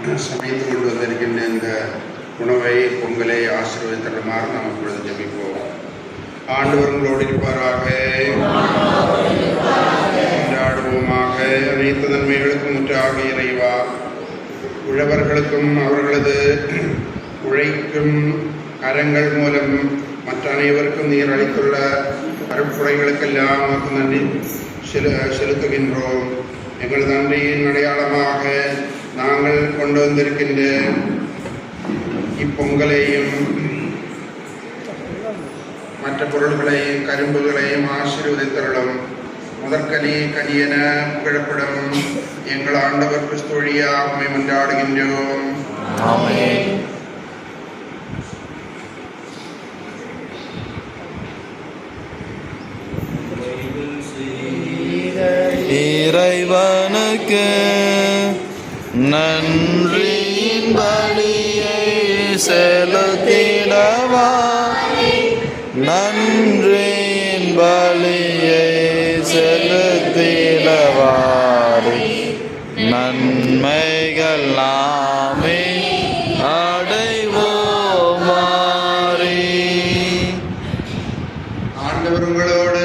சமைத்து கொண்டு வந்திருக்கின்ற இந்த உணவை பொங்கலை ஆசீர்வதித்தருமாறு நாம் இப்பொழுது ஜபிப்போம். ஆண்டவர்களோடு இருப்பாராக. கொண்டாடுவோமாக. அனைத்து நன்மைகளுக்கும் முற்றாக இறைவா. உழவர்களுக்கும் அவர்களது உழைக்கும் கரங்கள் மூலம் மற்ற அனைவருக்கும் நீர் அளித்துள்ள அருட்புடைகளுக்கெல்லாம் நன்றி செலு செலுத்துகின்றோம். எங்கள் நன்றியின் அடையாளமாக நாங்கள் கொண்டு வந்திருக்கின்ற இப்பொங்கலையும் மற்ற பொருள்களையும் கரும்புகளையும் ஆசீர்வதித்தருளும். முதற்கனி கனியென புகழப்படும் எங்கள் ஆண்டவர் கிறிஸ்து வழியாக உம்மை மன்றாடுகின்றோம். இறைவனுக்கு நன்றியின் பலியை செலுத்திடவா நன்றியின் பலியை செலுத்திடவாரி. நன்மைகள் நாமே அடைவோமாரி. ஆண்டவர் உங்களோடு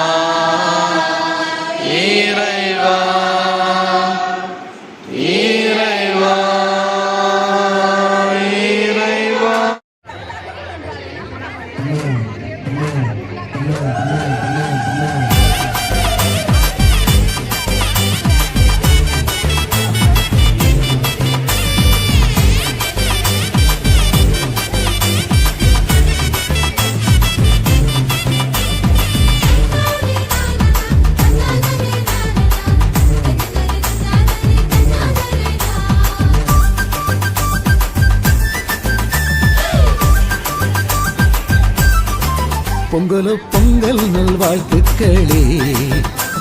பொங்கலோ பொங்கல் நல்வாழ்த்துக்களே.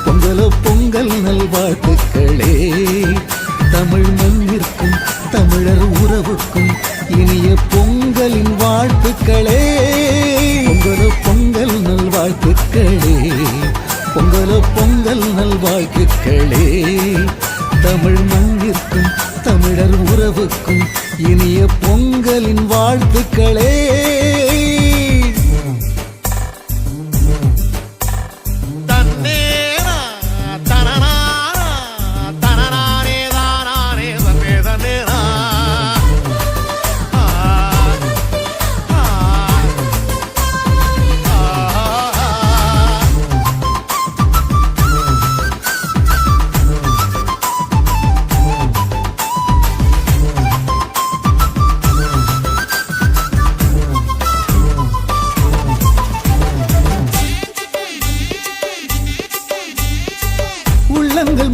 பொங்கலோ பொங்கல் நல்வாழ்த்துக்களே. தமிழ் மண்ணிற்கும் தமிழர் உறவுக்கும் இனிய பொங்கலின் வாழ்த்துக்களே. பொங்கலோ பொங்கல் நல்வாழ்த்துக்களே. பொங்கலோ பொங்கல் நல்வாழ்த்துக்களே. தமிழ் மண்ணிற்கும் தமிழர் உறவுக்கும் இனிய பொங்கலின் வாழ்த்துக்களே.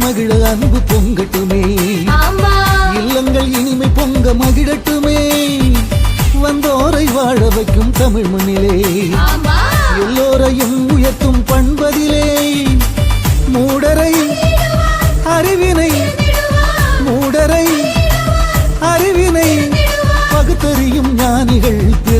மகிழ அன்பு பொங்கட்டுமே. இல்லங்கள் இனிமை பொங்க மகிழட்டுமே. வந்தோரை வாழ வைக்கும் தமிழ் மண்ணிலே. எல்லோரையும் உயர்த்தும் பண்பதிலே. மூடரை அறிவினை